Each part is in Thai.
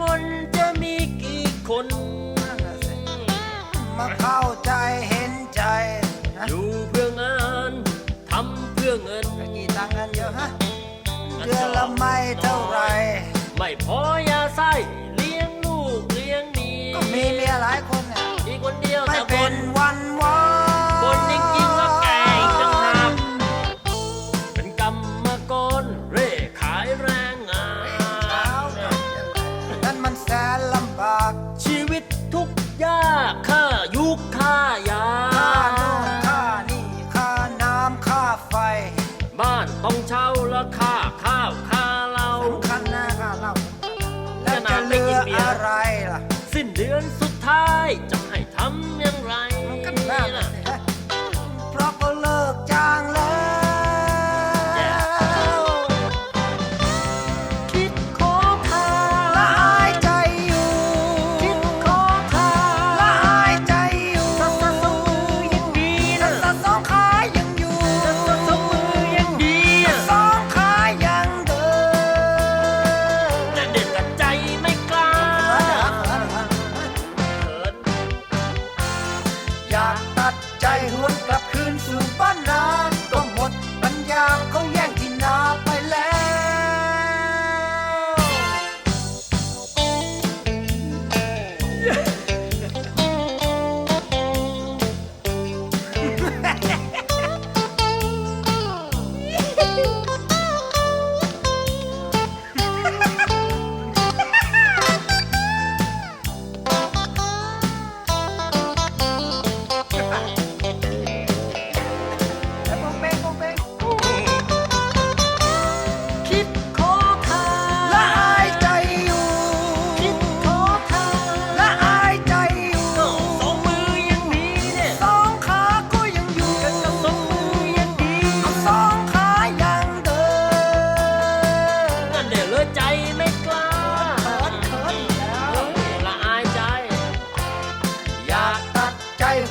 มนจะมีกี่คนมาเข้าใจเห็นใจ อยู่เพื่องานทำเพื่อเงินกี่ตังค์นเยอะฮะเดือนละไม่เท่าไร ไม่พอยาใส้ ท้า ใจหวนกลับ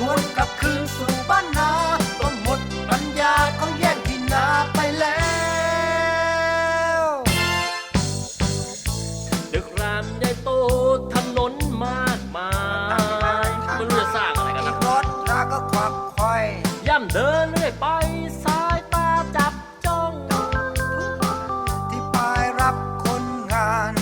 หวนกลับคืนสู่บ้านนาก็หมดปัญญาเขาแย่งที่นาไปแล้วดึกรามใหญ่โตถนนมากมายไม่รู้จะสร้างอะไรกันนะรถราก็ควักไขว่ย่ำเดินเรื่อยไปสายตาจับจ้อง ที่ปลายรับคนงาน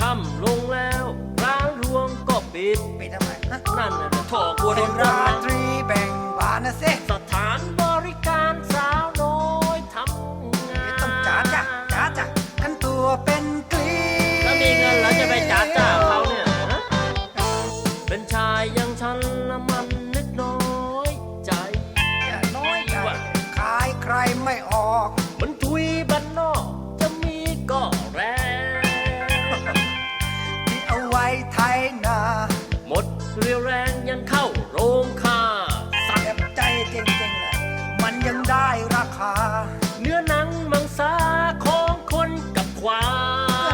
ค่ำลงแล้วร้านรวงก็ปิดไปทำไมฮะนั่นน่ะ ถอกลัวโดเป็นนรัรางตรีแบ่งบานนะสิสถานบริการสาวน้อยทำงานต้องจ๋าจ้ะจ๋าจ้ะกันตัวเป็นกลีแล้วมีเงินแล้วจะไปจ้าจ้าเขาเนี่ยฮะเป็นชายอยัง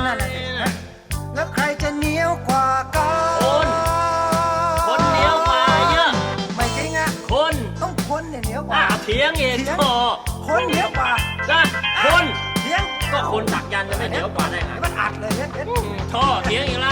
นั่นน่ะยสิฮะแล้วใครจะเหนียวกว่ากันคนคนเหนียวกว่าเยอะ ไม่จริงอะ คนต้องคนเนี่ยเหนียวกอ่าว่าเถียงเองเถียงพอคนเหนียวกว่าก็คนเถียงก็คนสักยันต์จะไม่เหนียวกว่าได้ไงมันอัดเลยเนี่ยอืมท่อเถียงอีก